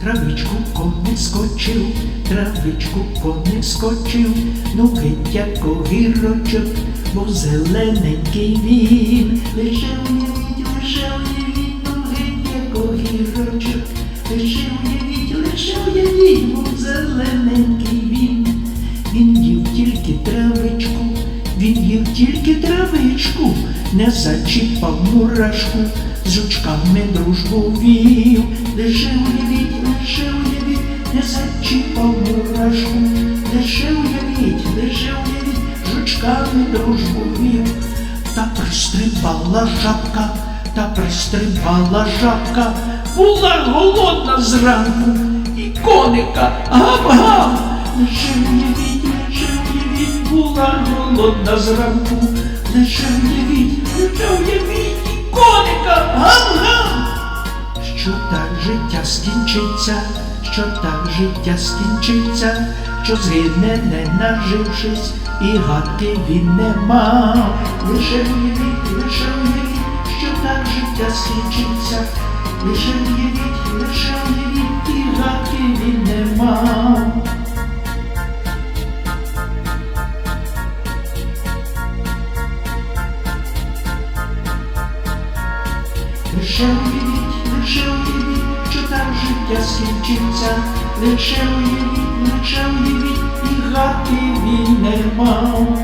Травичку коник скочив, травичку коник скочив, ну геть як огірочок, бо зелененький він. Лише уявіть, лише уявіть, ну геть як огірочок, лише уявіть, лише уявіть, бо зелененький він. Він їв тільки травичку, він їв тільки травичку, не зачіпав мурашку, з жучками дружбу вів. Лише уявіть, лише уявіть, не зачіпав мурашку, лише уявіть, лише уявіть, жучками дружбу вів. Та пристрибала жабка, та пристрибала жабка, була голодна зранку, і коника. Гав-гав. Лише уявіть, лише уявіть, була голодна зранку, лише уявіть, лише уявіть, Що так життя скінчиться, що так життя скінчиться, що згидне не нажившись, і гадки він не мав. Лише уявіть, лише уявіть, що так життя скінчиться, лише уявіть, лише уявіть, і гадки він не мав. Лише уявіть, уявіть, що там життя скінчиться, лише уявіть, лише уявіть, і хати він не мав.